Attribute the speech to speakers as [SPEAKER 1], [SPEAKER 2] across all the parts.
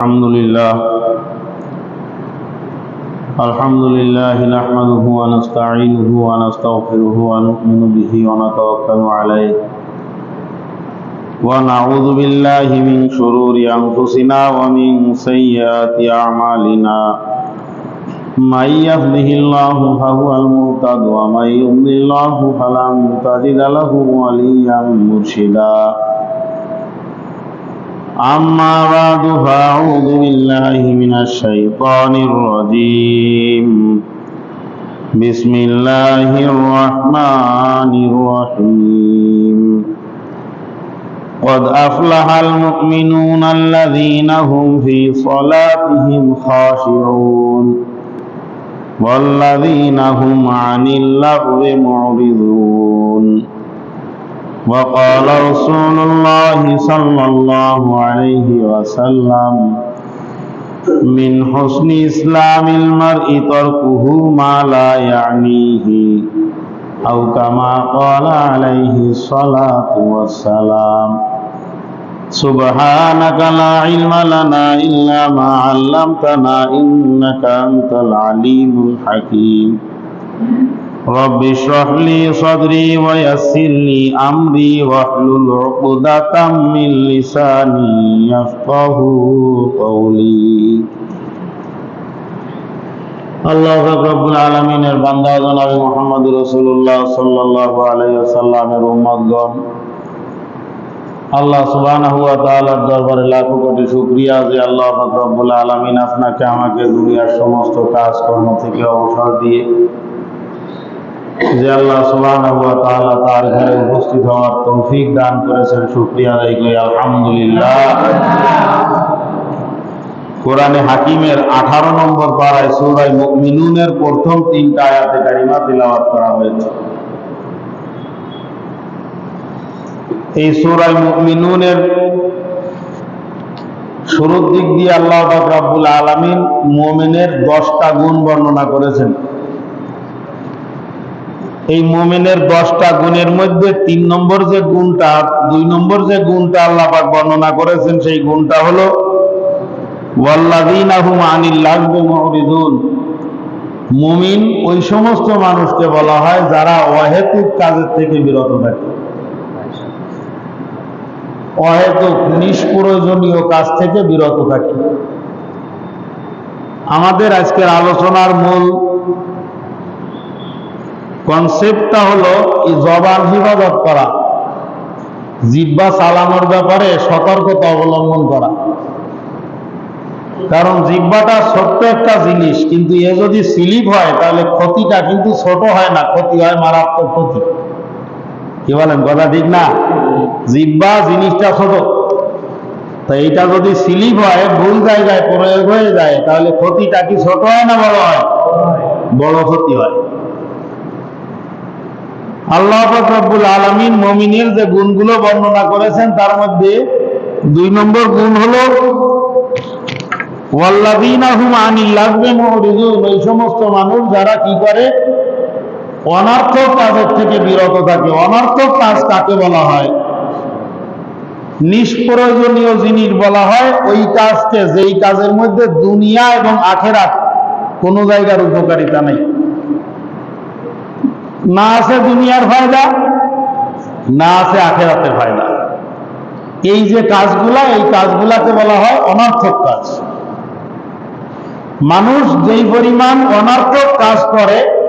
[SPEAKER 1] الحمد لله. الحمد لله نحمده ونستعينه ونستغفره ونؤمن به ونتوكل عليه. ونعوذ بالله من شرور أنفسنا ومن سيئات أعمالنا. من يهده الله فهو المهتد ومن يضلل الله فلن تجد له وليا مرشدا. أما بعد فأعوذ بالله من الشيطان الرجيم بسم الله الرحمن الرحيم قد أفلح المؤمنون الذين هم في صلاتهم خاشعون والذين هم عن اللغو معرضون وقال رسول الله صلى الله عليه وسلم من حسن إسلام المرء تركه ما لا يعنيه أو كما قال عليه الصلاة والسلام سبحانك لا علم لنا إلا ما علمتنا إنك أنت العليم الحكيم رب اشرح لي صدري ويسر لي أمري واحلل عقدة من لساني يفقه قولي আল্লাহ রব্বুল আলমিনের বান্দা জনাবি মোহাম্মদ রসুল্লাহ সাল্লাহ আলাইসাল্লামের উম্মদগণ আল্লাহ সুবহানাহু ওয়া তাআলার দরবারে লাখো কোটি শুকরিয়া যে আল্লাহ পাক রব্বুল আলামিন আপনাকে আমাকে দুনিয়ার সমস্ত কাজকর্ম থেকে অবসর দিয়ে যে আল্লাহ সুবহানাহু ওয়া তাআলা তার ঘরে উপস্থিত হওয়ার তৌফিক দান করেছেন, শুকরিয়া আদায় করি, আলহামদুলিল্লাহ। কোরআনে হাকিমের আঠারো নম্বর পাড়ায় সূরায় মুমিনুনের প্রথম তিনটা আয়াতে কারিমা তিলাওয়াত করা হয়েছে। এই সূরায় মুমিনুনের শুরুর দিক দিয়ে আল্লাহ রব্বুল আলামিন মুমিনের দশটা গুণ বর্ণনা করেছেন। এই মোমেনের দশটা গুণের মধ্যে তিন নম্বর যে গুণটা, দুই নম্বর যে গুণটা আল্লাহ পাক বর্ণনা করেছেন, সেই গুণটা হলো মুমিন ওই সমস্ত মানুষকে বলা হয় যারা অহেতুক কাজের থেকে বিরত থাকে। অহেতুক, নিষ্প্রয়োজনীয় কাজ থেকে বিরত থাকে। আমাদের আজকের আলোচনার মূল কনসেপ্টটা হলো জবান হিফাজত করা জিব্বা চালানোর ব্যাপারে সতর্কতা অবলম্বন করা। কারণ জিব্বাটা ছোট্ট একটা জিনিস, কিন্তু এ যদি স্লিপ হয়, তাহলে ক্ষতিটা কিন্তু ছোট হয় না, ক্ষতি হয় মারাত্মক ক্ষতি। কি বলেন, কথা ঠিক না? জিব্বা জিনিসটা ছোট। তো এইটা যদি স্লিপ হয়, ভুল জায়গায় প্রয়োগ হয়ে যায়, তাহলে ক্ষতিটা কি ছোট হয় না বড় হয়? বড় ক্ষতি হয়। আল্লাহ রব্বুল আলমিন মমিনের যে গুণগুলো বর্ণনা করেছেন, তার মধ্যে দুই নম্বর গুণ হলো ওই সমস্ত মানুষ যারা কি করে? অনার্থক কাজের থেকে বিরত থাকে। অনার্থক কাজ কাকে বলা হয়? নিষ্প্রয়োজনীয় জিনিস বলা হয়। ওই কাজকে, যেই কাজের মধ্যে দুনিয়া এবং আখেরাত কোন জায়গার উপকারিতা নেই। না আছে দুনিয়ার ফায়দা, না আছে আখেরাতের ফায়দা। এই যে কাজগুলা, এই কাজগুলাকে বলা হয় অনার্থক কাজ। মানুষ যেই পরিমাণ অনার্থক কাজ করে,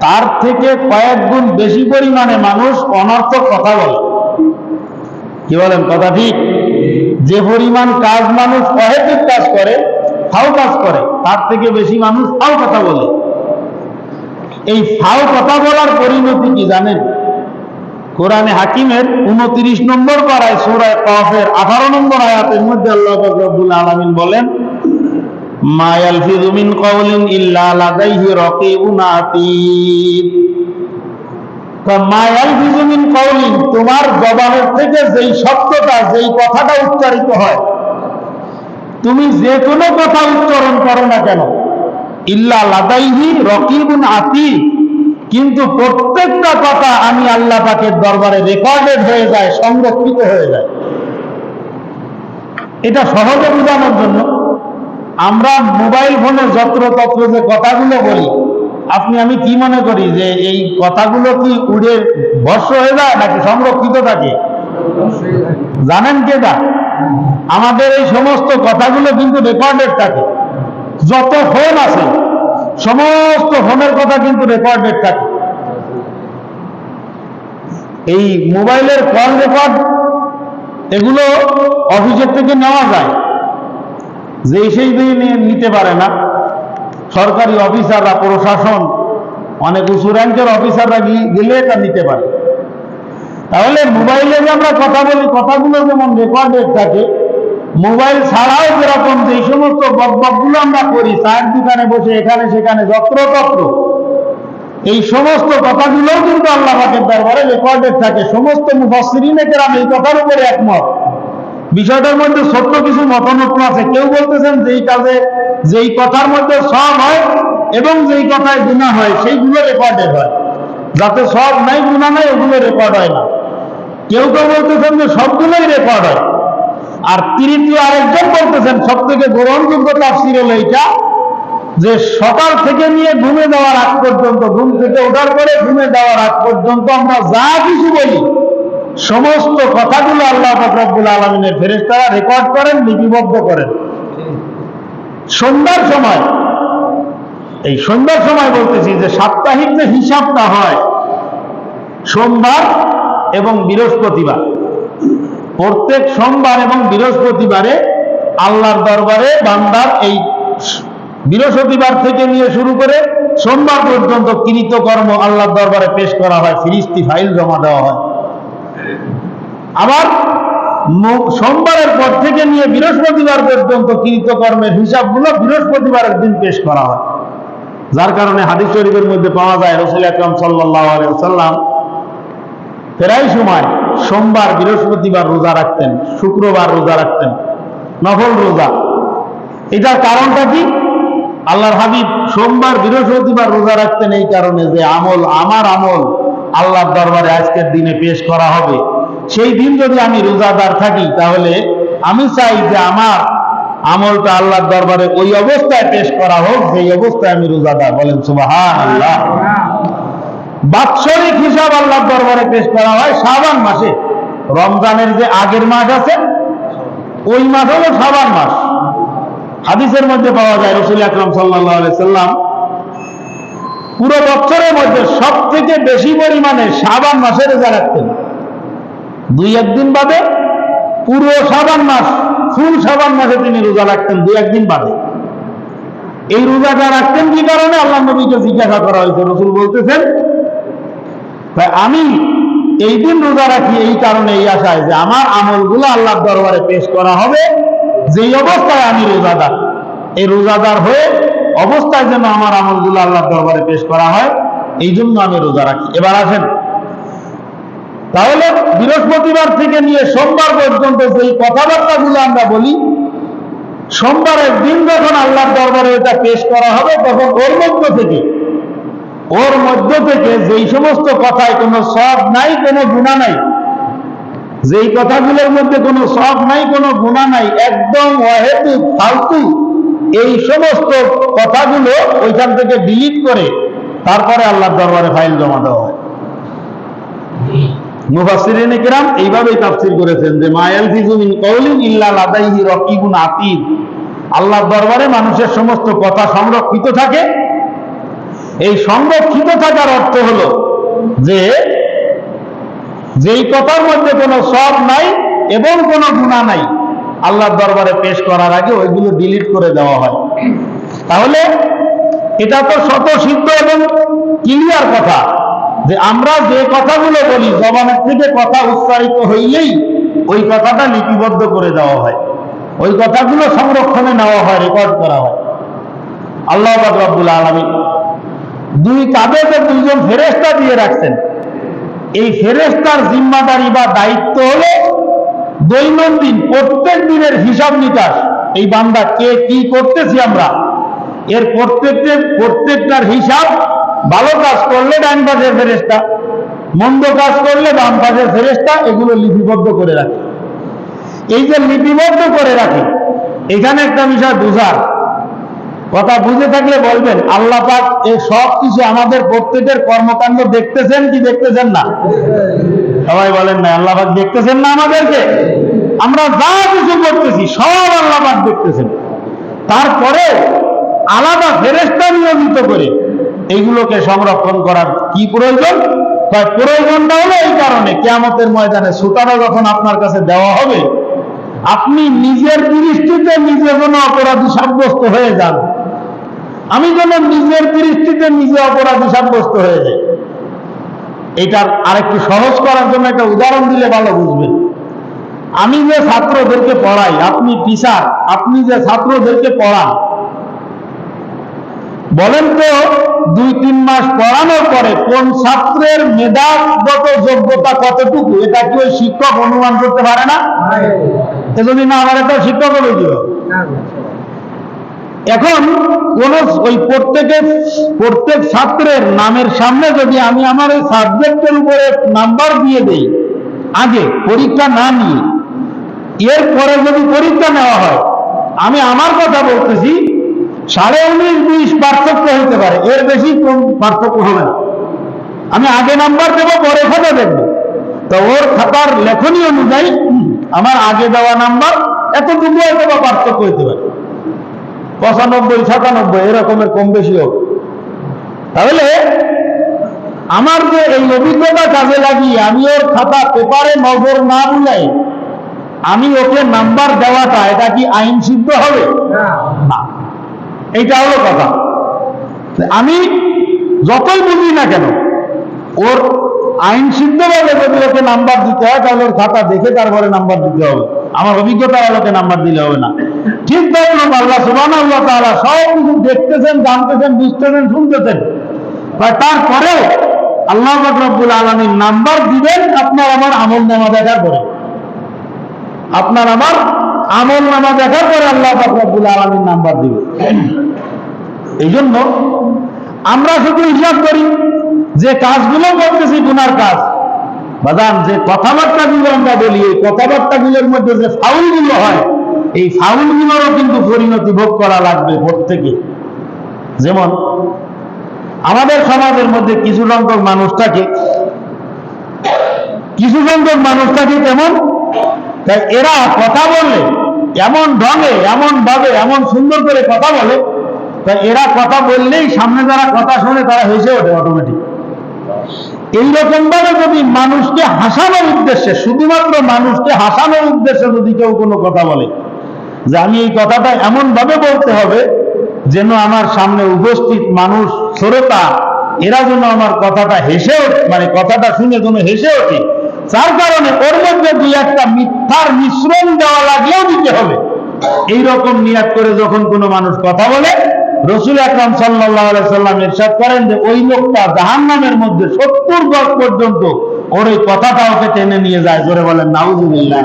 [SPEAKER 1] তার থেকে কয়েক গুণ বেশি পরিমাণে মানুষ অনার্থক কথা বলে। কি বলেন, কথা ঠিক? যে পরিমাণ কাজ মানুষ অহেতুক কাজ করে, ফাও কাজ করে, তার থেকে বেশি মানুষ ফাও কথা বলে। এই ফাও কথা বলার পরিণতি কি জানেন? কোরআনে হাকিমের উনত্রিশ নম্বর পাড়ায় সুরায় কফের আঠারো নম্বর আয়াতের মধ্যে আল্লাহ রব্বুল আলমিন বলেন, মা ইয়ালফিযু মিন কাওলিন ইল্লা লাদাইহি রাকীবুন আতীদ মা ইয়ালফিযু মিন কাওলিন, তোমার জবানের থেকে যেই শব্দটা যেই কথাটা উচ্চারিত হয়, তুমি যে কোনো কথা উচ্চারণ করো না কেন? ইল্লা লাদাইহি রকিবুন আতীদ কিন্তু প্রত্যেকটা কথা আমি আল্লাহ পাকের দরবারে রেকর্ডেড হয়ে যায়, সংরক্ষিত হয়ে যায়। এটা সহজে বোঝানোর জন্য আমরা মোবাইল ফোনে যত্রতত্র যে কথাগুলো বলি, আপনি আমি কি মনে করি যে এই কথাগুলো কি উড়ে বর্ষ হয়ে যায় নাকি সংরক্ষিত থাকে? জানেন কে দা আমাদের এই সমস্ত কথাগুলো কিন্তু রেকর্ডেড থাকে। যত ফোন আছে সমস্ত ফোনের কথা কিন্তু রেকর্ডেড থাকে। এই মোবাইলের কল রেকর্ড এগুলো অফিসের থেকে নেওয়া যায়। যে সেই দিয়ে নিতে পারে না। সরকারি অফিসাররা প্রশাসন, অনেক উঁচু র্যাঙ্কের অফিসাররা গেলে এটা নিতে পারে। তাহলে মোবাইলে যে আমরা কথা বলি কথাগুলো যেমন রেকর্ডেড থাকে মোবাইল ছাড়াও যেরকম যে সমস্ত বকবকগুলো আমরা করি, চায়ের দোকানে বসে, এখানে সেখানে যত্রতত্র এই সমস্ত কথাগুলোও কিন্তু আল্লাহ পাকের দরবারে রেকর্ডেড থাকে। সমস্ত মুফাসসিরিনে কেরাম এই কথার উপরে একমত। বিষয়টার মধ্যে ছোট্ট কিছু মতামত আছে। কেউ বলতেছেন যেই কাজে যেই কথার মধ্যে সব হয় এবং যেই কথায় গুণা হয়, সেইগুলো রেকর্ডেড হয়। যাতে সব নাই, গুণা নাই, ওগুলো রেকর্ড হয় না। কেউ কেউ বলতেছেন যে সবগুলোই রেকর্ড হয়। আর তৃতীয় আরেকজন বলতেছেন সব থেকে গ্রহণযোগ্য তাফসির হলো এইটা, যে সকাল থেকে নিয়ে ঘুমে যাওয়ার আগ পর্যন্ত, ঘুম থেকে ওঠার পরে ঘুমে যাওয়ার আগ পর্যন্ত আমরা যা কিছু বলি, সমস্ত কথাগুলো আল্লাহ ফকরাবুল আলমিনের ফেরেস্তারা রেকর্ড করেন, লিপিবদ্ধ করেন। সন্ধ্যার সময়, এই সন্ধ্যার সময় বলতেছি যে সাপ্তাহিক যে হিসাবটা হয়, সোমবার এবং বৃহস্পতিবার। প্রত্যেক সোমবার এবং বৃহস্পতিবারে আল্লাহর দরবারে বান্দার এই বৃহস্পতিবার থেকে নিয়ে শুরু করে সোমবার পর্যন্ত কৃতকর্ম আল্লাহর দরবারে পেশ করা হয়, ফিরিস্তি ফাইল জমা দেওয়া হয়। আবার সোমবারের পর থেকে নিয়ে বৃহস্পতিবার পর্যন্ত কৃতকর্মের হিসাবগুলো বৃহস্পতিবারের দিন পেশ করা হয়। যার কারণে হাদিস শরীফের মধ্যে পাওয়া যায়, রসুল আকরম সাল্লাহ আলিয়া সাল্লাম প্রায় সময় সোমবার, বৃহস্পতিবার রোজা রাখতেন, শুক্রবার রোজা রাখতেন, নফল রোজা। এটার কারণটা কি? আল্লাহর হাবিব সোমবার, বৃহস্পতিবার রোজা রাখতেন এই কারণে যে আমল, আমার আমল আল্লাহর দরবারে আজকের দিনে পেশ করা হবে। সেই দিন যদি আমি রোজাদার থাকি, তাহলে আমি চাই যে আমার আমলটা আল্লাহর দরবারে ওই অবস্থায় পেশ করা হোক সেই অবস্থায় আমি রোজাদার। বলেন সুবাহান আল্লাহ বাৎসরিক হিসাব আল্লাহর দরবারে পেশ করা হয় শাবান মাসে। রমজানের যে আগের মাস আছে, ওই মাস হলো শাবান মাস। হাদিসের মধ্যে পাওয়া যায়, রসুল আকরম সাল্লাহ সাল্লাম পুরো বছরের মধ্যে সব থেকে বেশি পরিমাণে শাবান মাসে রোজা রাখতেন। দুই একদিন বাদে পুরো শাবান মাস, ফুল শাবান মাসে তিনি রোজা রাখতেন, দুই একদিন বাদে। এই রোজাটা রাখতেন কি কারণে? আল্লাহ নবীকে জিজ্ঞাসা করা হয়েছে, রসুল বলতেছেন তাই আমি এই দিন রোজা রাখি এই কারণে এই আশায় যে আমার আমলগুলো আল্লাহর দরবারে পেশ করা হবে, যেই অবস্থায় আমি রোজাদার। এই রোজাদার হয়ে অবস্থায় যেন আমার আমলগুলো আল্লাহর দরবারে পেশ করা হয়, এই জন্য আমি রোজা রাখি। এবার আসেন। তাহলে বৃহস্পতিবার থেকে নিয়ে সোমবার পর্যন্ত যেই কথাবার্তাগুলো আমরা বলি সোমবারের দিন যখন আল্লাহর দরবারে এটা পেশ করা হবে, তখন ওর মধ্য থেকে ওর মধ্য থেকে যেই সমস্ত কথায় কোনো সব নাই, কোনো গুণা নাই। যেই কথাগুলোর মধ্যে কোনো সব নাই, কোনো গুণা নাই, একদম অহেতু ফালতু, এই সমস্ত কথাগুলো ওইখান থেকে ডিলিট করে তারপরে আল্লাহর দরবারে ফাইল জমা দেওয়া হয়। মুফাসসিরিনে এইভাবেই তাফসীর করেছেন যে মায়াল ফিজু মিন ইল্লা লাদাইহি রাকিবুন আল্লাহর দরবারে মানুষের সমস্ত কথা সংরক্ষিত থাকে এই সংরক্ষিত থাকার অর্থ হলো যে, যেই কথার মধ্যে কোনো সব নাই এবং কোনো গুণা নাই, আল্লাহর দরবারে পেশ করার আগে ওইগুলো ডিলিট করে দেওয়া হয়। তাহলে এটা তো শত সিদ্ধ এবং ক্লিয়ার কথা যে আমরা যে কথাগুলো বলি, জবানের থেকে কথা উচ্চারিত হইলেই ওই কথাটা লিপিবদ্ধ করে দেওয়া হয়। ওই কথাগুলো সংরক্ষণে নেওয়া হয় রেকর্ড করা হয়। আল্লাহ রব্বুল আলমী দুই কাঁধেতে দুইজন ফেরেস্তা দিয়ে রাখছেন। এই ফেরেস্তার জিম্মাদারি বা দায়িত্ব হলো দৈনন্দিন প্রত্যেক দিনের হিসাব নিকাশ। এই বান্দা কে কি করতেছি আমরা? এর প্রত্যেকটা প্রত্যেকটার হিসাব ভালো কাজ করলে ডান পাশের ফেরেস্তা মন্দ কাজ করলে বাম পাশের ফেরেস্তা এগুলো লিপিবদ্ধ করে রাখে। এই যে লিপিবদ্ধ করে রাখে, এখানে একটা বিষয় বুঝার। কথা বুঝে থাকলে বলবেন, আল্লাহ পাক এই সব কিছু আমাদের প্রত্যেকের কর্মকাণ্ড দেখতেছেন কি দেখতেছেন না? সবাই বলেন না, আল্লাহ পাক দেখতেছেন না আমাদেরকে? আমরা যা কিছু করতেছি, সব আল্লাহ পাক দেখতেছেন। তারপরে আলাদা ফেরেস্তা নিয়মিত করে এইগুলোকে সংরক্ষণ করার কি প্রয়োজন? প্রয়োজনটা হলো এই কারণে কেয়ামতের ময়দানে সুতারা যখন আপনার কাছে দেওয়া হবে, আপনি নিজের দৃষ্টিতে নিজে কোনো অপরাধী সাব্যস্ত হয়ে যান। আমি যেন নিজের দৃষ্টিতে নিজে অপরাধী সাব্যস্ত হয়ে যাই। এটার আরেকটু সহজ করার জন্য একটা উদাহরণ দিলে ভালো বুঝবেন আমি যে ছাত্রদেরকে পড়াই আপনি টিচার আপনি যে ছাত্রদেরকে পড়ান বলেন তো দুই তিন মাস পড়ানোর পরে কোন ছাত্রের মেধাগত যোগ্যতা কতটুকু? এটা কি ওই শিক্ষক অনুমান করতে পারে না? যদি না পারে তো শিক্ষক হবে? এখন কোন ওই প্রত্যেকের, প্রত্যেক ছাত্রের নামের সামনে যদি আমি আমার ওই সাবজেক্টের উপরে নাম্বার দিয়ে দেই, আগে পরীক্ষা না নিয়ে এরপরে যদি পরীক্ষা নেওয়া হয়, আমি আমার কথা বলতেছি, সাড়ে উনিশ, বিশ পার্থক্য হতে পারে, এর বেশি কোন পার্থক্য হবে না। আমি আগে নাম্বার দেবো, পরে খাতা দেখব। তো ওর খাতার লেখনী অনুযায়ী, আমার আগে দেওয়া নাম্বার, এতটুকু হয়তো বা পার্থক্য হতে পারে। পঁচানব্বই সাতানব্বই এরকমের কম বেশি হোক। তাহলে আমার যে এই অভিজ্ঞতা কাজে লাগিয়ে আমি ওর খাতা পেপারে নজর না বুলাই আমি ওকে নাম্বার দেওয়াটা এটা কি আইন সিদ্ধ হবে? না। এইটা হলো কথা। আমি যতই বুঝি না কেন ওর আইন সিদ্ধভাবে যদি ওকে নাম্বার দিতে হয় তাহলে ওর খাতা দেখে তারপরে নাম্বার দিতে হবে। আমার অভিজ্ঞতার আলোকে নাম্বার দিলে হবে না। ঠিক ধরুন আল্লাহ সুবান আল্লাহ তাআলা সব কিছু দেখতেছেন, জানতেছেন, বুঝতেছেন, শুনতেছেন। বা তারপরেও আল্লাহ রব্বুল আলমীর নাম্বার দিবেন, আপনার আমার আমল নামা দেখার পরে। আপনার আমার আমল নামা দেখার পরে আল্লাহ রব্বুল আলমীর নাম্বার দিবে এই জন্য আমরা শুধু হিসাব করি, যে কাজগুলো করতেছি গুনার কাজ। বাদাম যে কথাবার্তাগুলো আমরা বলি, এই কথাবার্তাগুলোর মধ্যে যে ফাউলগুলো হয় এই ফাউলগুলোরও কিন্তু পরিণতি ভোগ করা লাগবে প্রত্যেকে। যেমন, আমাদের সমাজের মধ্যে কিছু সংখ্যক মানুষ থাকে। কিছু সংখ্যক মানুষ থাকে তেমন তাই এরা কথা বললে, এমন ঢঙে, এমন ভাবে, এমন সুন্দর করে কথা বলে, তাই এরা কথা বললেই সামনে যারা কথা শোনে তারা হেসে ওঠে অটোমেটিক এইরকম ভাবে যদি মানুষকে হাসানোর উদ্দেশ্যে, শুধুমাত্র মানুষকে হাসানোর উদ্দেশ্যে যদি কেউ কোনো কথা বলে যে আমি এই কথাটা এমন ভাবে বলতে হবে যেন আমার সামনে উপস্থিত মানুষ, শ্রোতা, এরা যেন আমার কথাটা হেসে মানে কথাটা শুনে যেন হেসে ওঠে। যার কারণে ওর মধ্যে দুই একটা মিথ্যার মিশ্রণ দেওয়া লাগলেও দিতে হবে। এইরকম নিয়াত করে যখন কোনো মানুষ কথা বলে, রসুল আকরাম সাল্লাম ইরশাদ করেন যে, ওই লোকটা জাহান নামের মধ্যে সত্তর গজ পর্যন্ত ওর ওই কথাটা ওকে টেনে নিয়ে যায়? জোরে বলেন, নাউজুবিল্লাহ।